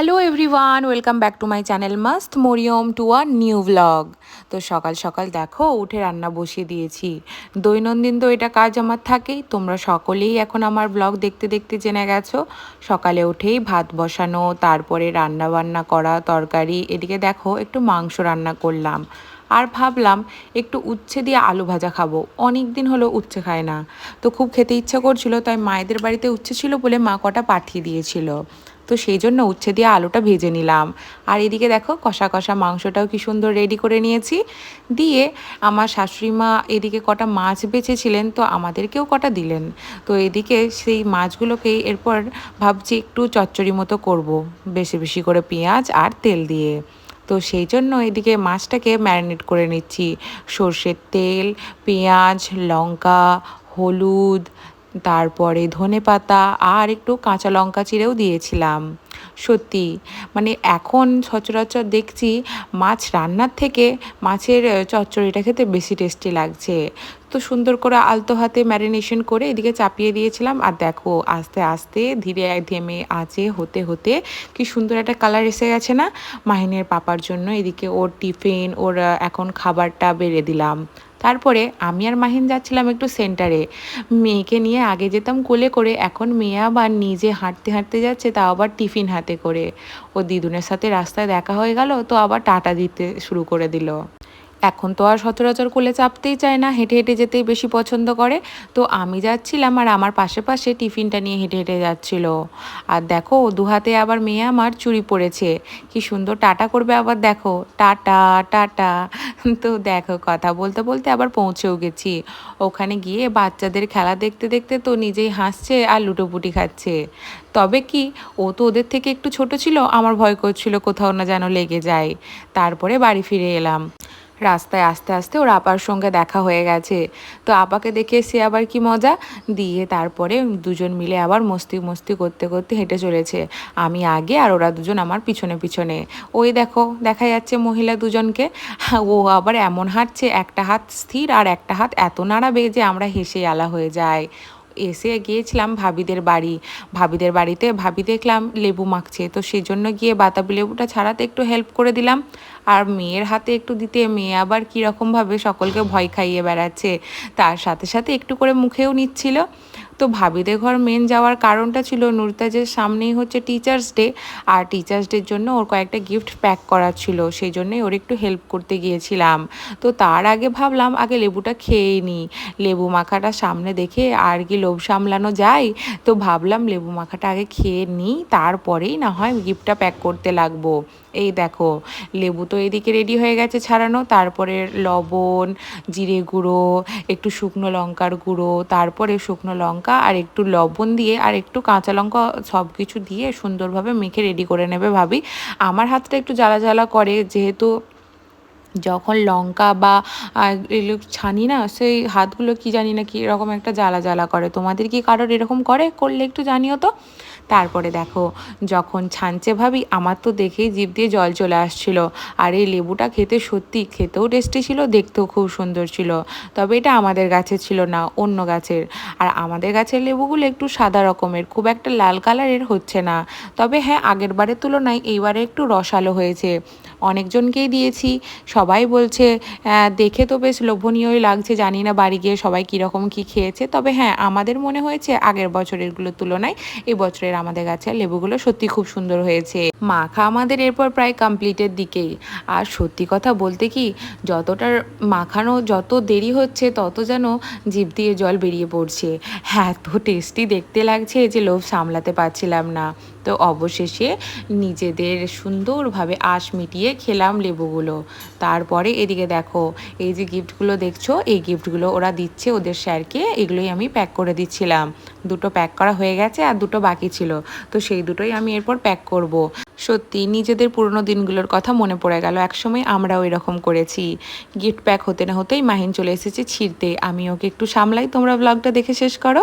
Hello everyone welcome back to my channel Mast Mariyam to a new blog তো সকাল সকাল দেখো, উঠে রান্না বসিয়ে দিয়েছি। দৈনন্দিন তো এটা কাজ আমার থাকেই, তোমরা সকলেই এখন আমার ব্লগ দেখতে দেখতে জেনে গেছো। সকালে উঠেই ভাত বসানো, তারপরে রান্না বান্না করা, তরকারি, এদিকে দেখো একটু মাংস রান্না করলাম। আর ভাবলাম, একটু উচ্ছে দিয়ে আলু ভাজা খাব। অনেক দিন হলো উচ্ছে খায় না। তো খুব খেতে ইচ্ছা করছিল, তাই মায়েদের বাড়িতে উচ্ছে ছিল বলে মা কটা পাঠিয়ে দিয়েছিল। তো সেই জন্য উচ্ছে দিয়ে আলুটা ভেজে নিলাম। আর এদিকে দেখো কষা কষা মাংসটাও কি সুন্দর রেডি করে নিয়েছি। দিয়ে আমার শাশুড়ি মা এদিকে কটা মাছ বেঁচেছিলেন তো আমাদেরকেও কটা দিলেন। তো এদিকে সেই মাছগুলোকেই এরপর ভাবছি একটু চচ্চড়ি মতো করব, বেশি বেশি করে পেঁয়াজ আর তেল দিয়ে। তো সেই জন্য এদিকে মাছটাকে ম্যারিনেট করে নিচ্ছি। সর্ষের তেল, পেঁয়াজ, লঙ্কা, হলুদ তারপরে ধনে পাতা আর একটু কাঁচা লঙ্কা চিরেও দিয়েছিলাম। সত্যি মানে এখন সচরাচর দেখছি মাছ রান্নার থেকে মাছের চচ্চড়িটা খেতে বেশি টেস্টি লাগছে। তো সুন্দর করে আলতো হাতে ম্যারিনেশন করে এদিকে চাপিয়ে দিয়েছিলাম। আর দেখো, আস্তে আস্তে ধীরে ধেমে আঁচে হতে হতে কি সুন্দর একটা কালার এসে গেছে না? মাহিনের পাপার জন্য এদিকে ওর টিফিন ওর এখন খাবারটা বেড়ে দিলাম। তারপরে আমি আর মাহিন যাচ্ছিলাম একটু সেন্টারে। মেয়েকে নিয়ে আগে যেতাম কোলে করে, এখন মেয়ে আবার নিজে হাঁটতে হাঁটতে যাচ্ছে তা আবার টিফিন হাতে করে। ও দিদুনের সাথে রাস্তায় দেখা হয়ে গেল, তো আবার টাটা দিতে শুরু করে দিল। এখন তো আর সচরাচর কোলে চাপতেই চায় না, হেঁটে হেঁটে যেতেই বেশি পছন্দ করে। তো আমি যাচ্ছিলাম আর আমার পাশে পাশে টিফিনটা নিয়ে হেঁটে হেঁটে যাচ্ছিল। আর দেখো দু হাতে আবার মেয়ে আমার চুরি পড়েছে। কি সুন্দর টাটা করবে আবার দেখো। Tata tata. তো দেখো, কথা বলতে বলতে আবার পৌঁছেও গেছি। ওখানে গিয়ে বাচ্চাদের খেলা দেখতে দেখতে তো নিজেই হাসছে আর লুটোপুটি খাচ্ছে। তবে কি, ও তো ওদের থেকে একটু ছোট ছিল, আমার ভয় করছিল কোথাও না যেন লেগে যায়। তারপরে বাড়ি ফিরে এলাম। রাস্তায় আস্তে আস্তে ওর আপার সঙ্গে দেখা হয়ে গেছে। তো আপাকে দেখে সে আবার কি মজা? দিয়ে তারপরে দুজন মিলে আবার মস্তি মস্তি করতে করতে হেঁটে চলেছে। আমি আগে আর ওরা দুজন আমার পিছনে পিছনে। ওই দেখো, দেখা যাচ্ছে মহিলা দুজনকে। ও আবার এমন হাঁটছে, একটা হাত স্থির আর একটা হাত এত নাড়াবে যে আমরা হেসে আলা হয়ে যায় এসে গিয়েছিলাম ভাবিদের বাড়ি। ভাবিদের বাড়িতে ভাবি দেখলাম লেবু মাখছে, তো সেই জন্য গিয়ে বাতাবি লেবুটা ছাড়াতে একটু হেল্প করে দিলাম। আর মেয়ের হাতে একটু দিতে, মেয়ে আবার কীরকমভাবে সকলকে ভয় খাইয়ে বেড়াচ্ছে, তার সাথে সাথে একটু করে মুখেও নিচ্ছিল। তো ভাবিদের ঘর মেন যাওয়ার কারণটা ছিল নুরতাজের সামনেই হচ্ছে টিচার্স ডে আর টিচার্স ডের জন্য ওর কয়েকটা গিফট প্যাক করার ছিল, সেই জন্যই ওর একটু হেল্প করতে গিয়েছিলাম। তো তার আগে ভাবলাম, আগে লেবুটা খেয়েই নিই লেবু মাখাটা সামনে দেখে আর কি লোভ সামলানো যায়, তো ভাবলাম লেবু মাখাটা আগে খেয়ে নিই তারপরেই না হয় গিফটটা প্যাক করতে লাগবো। এই দেখো, লেবু তো এদিকে রেডি হয়ে গেছে ছাড়ানো, তারপরে লবণ, জিরে গুঁড়ো, একটু শুকনো লঙ্কার গুঁড়ো, তারপরে শুকনো লঙ্কা আর একটু লবণ দিয়ে আর একটু কাঁচা লঙ্কা সব কিছু দিয়ে সুন্দরভাবে মেখে রেডি করে নেবে ভাবি। আমার হাতটা একটু জ্বালা জ্বালা করে, যেহেতু যখন লঙ্কা বা এগুলো ছানি না, সেই হাতগুলো কি জানি না কি এরকম একটা জ্বালা জ্বালা করে। তোমাদের কি কারোর এরকম করে? করলে একটু জানিও তো। তারপরে দেখো, যখন ছানছে ভাবি, আমার তো দেখেই জিভ দিয়ে জল চলে আসছিল। আর এই লেবুটা খেতে সত্যি খেতেও টেস্টি ছিল, দেখতেও খুব সুন্দর ছিল। তবে এটা আমাদের গাছে ছিল না, অন্য গাছের। আর আমাদের গাছের লেবুগুলো একটু সাদা রকমের, খুব একটা লাল কালারের হচ্ছে না। তবে হ্যাঁ আগের বারের তুলনায় এইবারে একটু রসালো হয়েছে। অনেকজনকেই দিয়েছি, সবাই বলছে দেখে তো বেশ লোভনীয়ই লাগছে, জানি না বাড়ি গিয়ে সবাই কীরকম কী খেয়েছে। তবে হ্যাঁ আমাদের মনে হয়েছে আগের বছরেরগুলোর তুলনায় এই বছরের আমাদের গাছের লেবুগুলো সত্যি খুব সুন্দর হয়েছে। মাখা আমাদের এরপর প্রায় কমপ্লিটের দিকেই। আর সত্যি কথা বলতে কি, যতটা মাখানো, যত দেরি হচ্ছে, তত যেন জিভ দিয়ে জল বেরিয়ে পড়ছে। হ্যাঁ তো টেস্টি দেখতে লাগছে যে লোভ সামলাতে পারছিলাম না। তো অবশেষে নিজেদের সুন্দরভাবে আশ মিটিয়ে খেলাম লেবুগুলো। তারপরে এদিকে দেখো, এই যে গিফটগুলো দেখছ, এই গিফটগুলো ওরা দিচ্ছে ওদের স্যারকে, এগুলোই আমি প্যাক করে দিচ্ছিলাম। দুটো প্যাক করা হয়ে গেছে আর দুটো বাকি ছিল, তো সেই দুটোই আমি এরপর প্যাক করব। সত্যি নিজেদের পুরনো দিনগুলোর কথা মনে পড়ে গেল, একসময় আমরাও এরকম করেছি। গিফট প্যাক হতে না হতেই মাহিন চলে এসেছে ছিঁড়তে। আমি ওকে একটু সামলাই, তোমরা ব্লগটা দেখে শেষ করো।